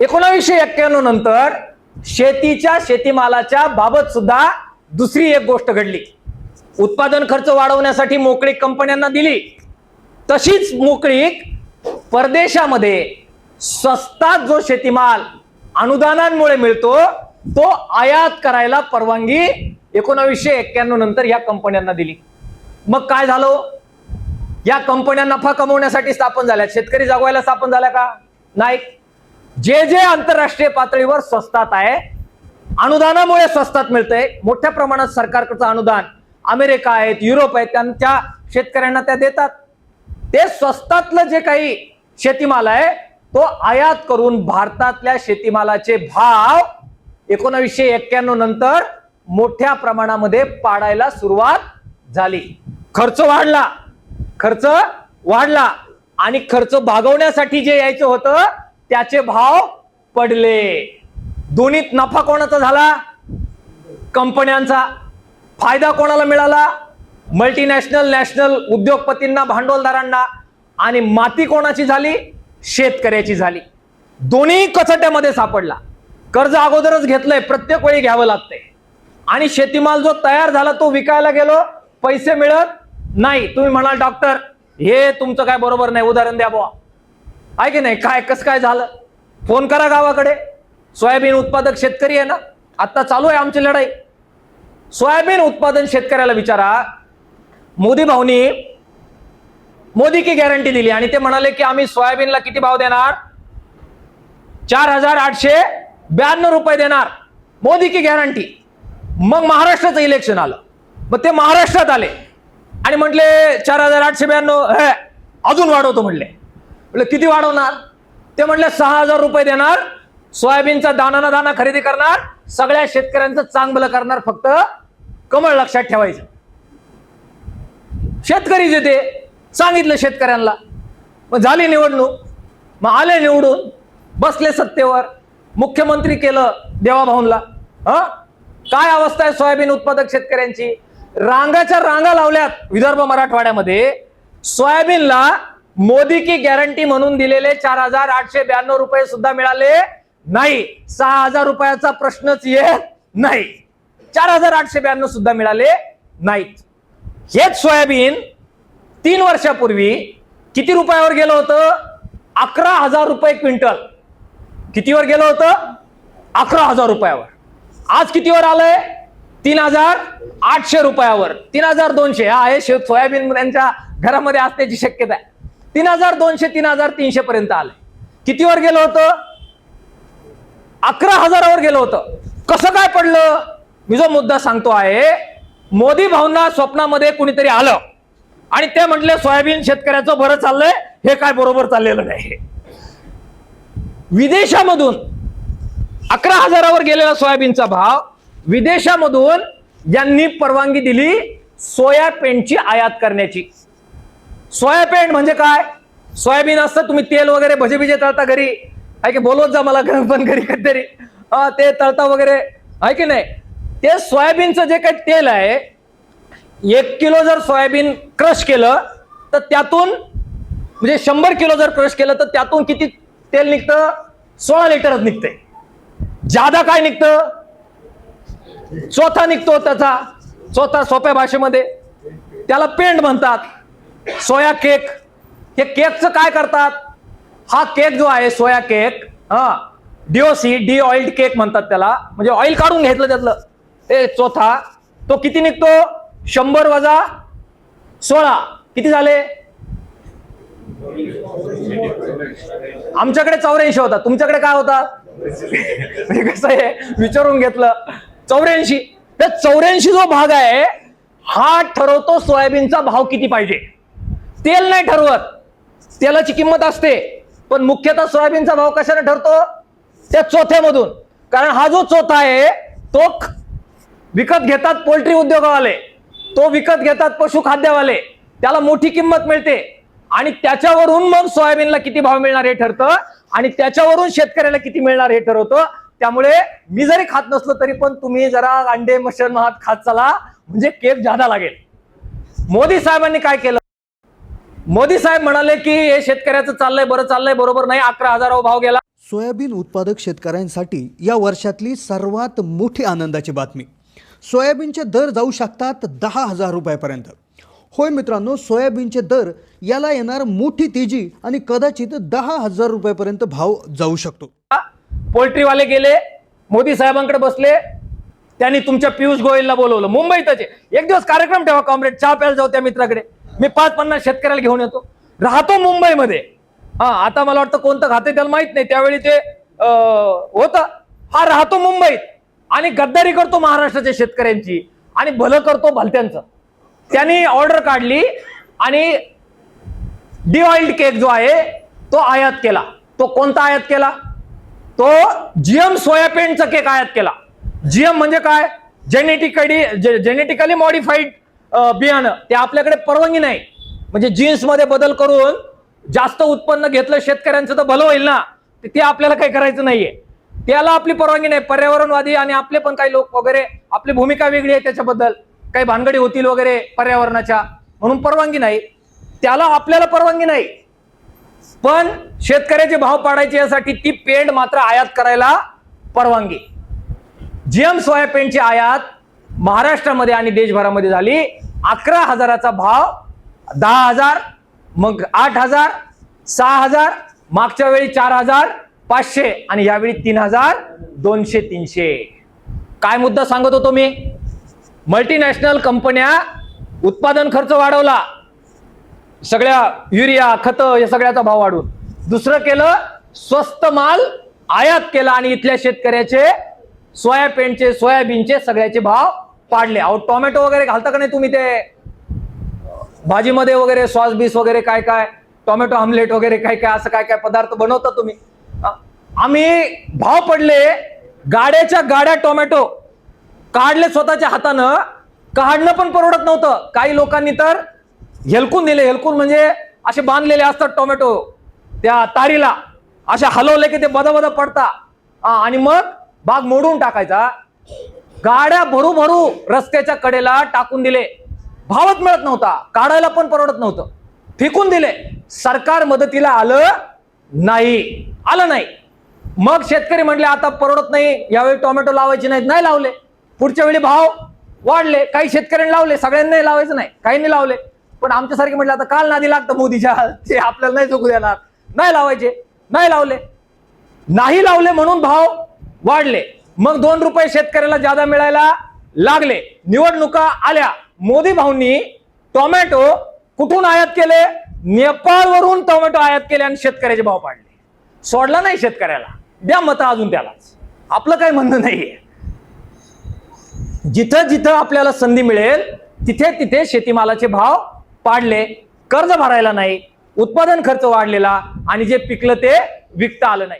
एकोणावीसशे एक्क्याण्णव नंतर शेतीच्या शेतीमालाच्या बाबत सुद्धा दुसरी एक गोष्ट घडली. उत्पादन खर्च वाढवण्यासाठी मोकळीक कंपन्यांना दिली. तशीच मोकळीक परदेशामध्ये स्वस्तात जो शेतीमाल अनुदानांमुळे मिळतो तो आयात करायला परवानगी एकोणावीसशे एक्क्याण्णव नंतर या कंपन्यांना दिली. मग काय झालं? या कंपन्या नफा कमवण्यासाठी स्थापन झाल्या शेतकरी जगवायला स्थापन झाल्या का? नाही. जे जे आंतरराष्ट्रीय पातळीवर स्वस्तात आहे अनुदानामुळे स्वस्तात मिळतंय. मोठ्या प्रमाणात सरकारकडचं अनुदान अमेरिका आहेत युरोप आहेत त्यांच्या शेतकऱ्यांना त्या देतात. ते स्वस्तातलं जे काही शेतीमाल आहे तो आयात करून भारतातल्या शेतीमालाचे भाव एकोणावीसशे एक्क्याण्णव नंतर मोठ्या प्रमाणामध्ये पाडायला सुरुवात झाली. खर्च वाढला. खर्च वाढला आणि खर्च भागवण्यासाठी जे यायचं होतं त्याचे भाव पडले. दोन्हीत नफा कोणाचा झाला? कंपन्यांचा. फायदा कोणाला मिळाला? मल्टीनॅशनल नॅशनल उद्योगपतींना भांडवलदारांना. आणि माती कोणाची झाली? शेतकऱ्याची झाली. दोन्ही कचट्यामध्ये सापडला. कर्ज अगोदरच घेतलंय प्रत्येक वेळी घ्यावं लागतंय. आणि शेतीमाल जो तयार झाला तो विकायला गेलो पैसे मिळत नाही. तुम्ही म्हणाल डॉक्टर हे तुमचं काय बरोबर नाही. उदाहरण द्या बुवा. आहे की नाही? काय कसं काय झालं? फोन करा गावाकडे. सोयाबीन उत्पादक शेतकरी आहे ना? आता चालू आहे आमची लढाई. सोयाबीन उत्पादन शेतकऱ्याला विचारा. मोदी भाऊनी मोदी की गॅरंटी दिली आणि ते म्हणाले की आम्ही सोयाबीनला किती भाव देणार? चार हजार आठशे ब्याण्णव रुपये देणार. मोदी की गॅरंटी मग महाराष्ट्राचं इलेक्शन आलं. मग ते महाराष्ट्रात आले. आणि म्हटले चार हजार आठशे ब्याण्णव हे अजून वाढवतो म्हटले. म्हटलं किती वाढवणार? ते म्हणले सहा हजार रुपये देणार सोयाबीनचा दाना ना दाना खरेदी करणार सगळ्या शेतकऱ्यांचं चांगलं करणार फक्त कमळ लक्षात ठेवायचं. शेतकरी जे ते सांगितलं शेतकऱ्यांना मग झाली निवडणूक मग आले निवडून बसले सत्तेवर मुख्यमंत्री केलं देवाभाऊनला हा? काय अवस्था आहे सोयाबीन उत्पादक शेतकऱ्यांची? रांगाच्या रांगा लावल्यात विदर्भ मराठवाड्यामध्ये सोयाबीनला मोदी की गॅरंटी म्हणून दिलेले चार हजार आठशे ब्याण्णव रुपये सुद्धा मिळाले नाही. सहा हजार रुपयाचा प्रश्नच येत नाही. चार हजार आठशे ब्याण्णव सुद्धा मिळाले नाहीत. हेच सोयाबीन तीन वर्षापूर्वी किती रुपयावर गेलं होतं? अकरा हजार रुपये क्विंटल. कितीवर गेलं होतं? अकरा हजार रुपयावर. आज कितीवर आलंय? तीन हजार आठशे रुपयावर. तीन हजार दोनशे. हा आहे सोयाबीन त्यांच्या घरामध्ये असण्याची शक्यता आहे. तीन हजार दोनशे तीन हजार तीनशे पर्यंत आले कितीवर गेलं होतं? अकरा हजारावर गेलं होतं. कसं काय पडलं? मी जो मुद्दा सांगतो आहे मोदी भावना स्वप्नामध्ये कुणीतरी आलं आणि ते म्हटले सोयाबीन शेतकऱ्याचं बरं चाललंय हे काय बरोबर चाललेलं नाही. विदेशामधून अकरा हजारावर गेलेला सोयाबीनचा भाव विदेशामधून यांनी परवानगी दिली सोया पेंटची आयात करण्याची. सोया म्हणजे काय? सोयाबीन असतं तुम्ही तेल वगैरे भजे बिजे तळता घरी. आहे की बोलवत जा मला घरी पण घरी कधीतरी. ते तळता वगैरे. आहे की नाही? ते सोयाबीनचं जे काही तेल आहे एक किलो जर सोयाबीन क्रश केलं तर त्यातून म्हणजे शंभर किलो जर क्रश केलं तर त्यातून किती तेल निघतं? सोळा लिटरच निघतंय. जादा काय निघतं? चौथा निघतो त्याचा. चौथा सोप्या भाषेमध्ये. त्याला पेंड म्हणतात. Soya cake. हे केकचं काय करतात? हा केक जो आहे सोया केक हा डीओसी डी ऑइल्ड केक म्हणतात त्याला. म्हणजे ऑइल काढून घेतलं त्यातलं. ते चौथा तो किती निघतो? शंभर वजा सोळा. किती झाले? आमच्याकडे चौऱ्याऐंशी होता. तुमच्याकडे काय होता? कसं आहे विचारून घेतलं. चौऱ्याऐंशी. तर चौऱ्याऐंशी जो भाग आहे हा ठरवतो सोयाबीनचा भाव किती पाहिजे? तेल नाही ठरवत. तेलाची किंमत असते. पण मुख्यतः सोयाबीनचा भाव कशाने ठरतो? त्या चोथ्यामधून. कारण हा जो चोथा आहे तो विकत घेतात पोल्ट्री उद्योगावाले. तो विकत घेतात पशुखाद्यवाले त्याला मोठी किंमत मिळते. आणि त्याच्यावरून मग सोयाबीनला किती भाव मिळणार हे ठरतं. आणि त्याच्यावरून शेतकऱ्याला किती मिळणार हे ठरवतं. त्यामुळे मी जरी खात नसलो तरी पण तुम्ही जरा अंडे मशन महात खात चला. म्हणजे केक जादा लागेल. मोदी साहेबांनी काय केलं? मोदी साहेब म्हणाले की हे शेतकऱ्याचं चाललंय बरं चाललंय बरोबर नाही. अकरा हजारावर भाव गेला. सोयाबीन उत्पादक शेतकऱ्यांसाठी या वर्षातली सर्वात मोठी आनंदाची बातमी. सोयाबीनचे दर जाऊ शकतात दहा हजार रुपयापर्यंत. होय मित्रांनो सोयाबीनचे दर याला येणार मोठी तेजी आणि कदाचित दहा हजार रुपयापर्यंत भाव जाऊ शकतो. पोल्ट्रीवाले गेले मोदी साहेबांकडे बसले त्यांनी तुमच्या पियुष गोयलला बोलवलं. मुंबईतच. एक दिवस कार्यक्रम ठेवा कॉम्रेड. चहा प्यायला जाऊ त्या मित्राकडे. मी पाच पन्नास शेतकऱ्याला घेऊन येतो. राहतो मुंबईमध्ये. हा आता मला वाटतं कोणतं खाते त्याला माहीत नाही. त्यावेळी ते होतं. हा राहतो मुंबईत. आणि गद्दारी करतो महाराष्ट्राच्या शेतकऱ्यांची. आणि भलं करतो भलत्यांचं. त्यांनी ऑर्डर काढली आणि डी ऑइल्ड केक जो आहे तो आयात केला. तो कोणता आयात केला? तो जीएम सोयाबीनचा केक आयात केला. जीएम म्हणजे काय? जेनेटिकली जेनेटिकली मॉडिफाईड बियाणं ते आपल्याकडे परवानगी नाही. म्हणजे जीन्समध्ये बदल करून जास्त उत्पन्न घेतलं शेतकऱ्यांचं तर भलं होईल ना. ते- ते आपल्याला काही करायचं नाहीये. त्याला आपली परवानगी नाही. पर्यावरणवादी आणि आपले पण काही लोक वगैरे आपली भूमिका वेगळी आहे त्याच्याबद्दल. काही भानगडी होतील वगैरे पर्यावरणाच्या. म्हणून परवानगी नाही. त्याला आपल्याला परवानगी नाही. पण शेतकऱ्याचे भाव पाडायचे यासाठी ती पेंड मात्र आयात करायला परवानगी. जीएम सोयाबीनची आयात महाराष्ट्रामध्ये आणि देशभरामध्ये झाली. अकरा हजाराचा भाव दहा हजार मग आठ हजार सहा हजार मागच्या वेळी चार हजार पाचशे आणि यावेळी तीन हजार दोनशे तीनशे. काय मुद्दा सांगत होतो मी? मल्टीनॅशनल कंपन्या उत्पादन खर्च वाढवला. सगळ्या युरिया खत या सगळ्याचा भाव वाढून. दुसरं केलं स्वस्त माल आयात केला आणि इथल्या शेतकऱ्याचे सोयाबीनचे सोयाबीनचे सगळ्याचे भाव पाडले. अहो टोमॅटो वगैरे घालता का नाही तुम्ही ते? भाजीमध्ये वगैरे सॉस बीस वगैरे काय काय टोमॅटो आमलेट वगैरे काय काय असं काय काय पदार्थ बनवता तुम्ही? आम्ही भाव पडले गाड्याच्या गाड्या टोमॅटो काढले स्वतःच्या हातानं. काढणं पण परवडत नव्हतं. काही लोकांनी तर हेलकून दिले हेलकून म्हणजे असे बांधलेले असतात टोमॅटो त्या तारीला. असे हलवले की ते बदा बदा पडता आणि मग बाग मोडून टाकायचा. गाड्या भरू भरू रस्त्याच्या कडेला टाकून दिले. भावच मिळत नव्हता. काढायला पण परवडत नव्हतं. फेकून दिले. सरकार मदतीला आलं नाही. आलं नाही. मग शेतकरी म्हटले आता परवडत नाही. यावेळी टोमॅटो लावायचे नाहीत. नाही लावले. पुढच्या वेळी भाव वाढले. काही शेतकऱ्यांनी लावले. सगळ्यांनी लावायचं नाही. काहींनी लावले. पण आमच्यासारखे म्हटलं आता काल नादी लागतं मोदीच्या. ते आपल्याला नाही चुकू देणार. नाही लावायचे. नाही लावले. नाही लावले म्हणून भाव वाढले. मग दोन रुपये शेतकऱ्याला जादा मिळायला लागले. निवडणुका आल्या. मोदी भाऊंनी टोमॅटो कुठून आयात केले? नेपाळवरून टोमॅटो आयात केले आणि शेतकऱ्याचे भाव पाडले. सोडला नाही शेतकऱ्याला. द्या मत अजून त्यालाच. आपलं काही म्हणणं नाहीये. जिथं जिथं आपल्याला संधी मिळेल तिथे तिथे शेतीमालाचे भाव पाडले. कर्ज भरायला नाही. उत्पादन खर्च वाढलेला आणि जे पिकलं ते विकता आलं नाही.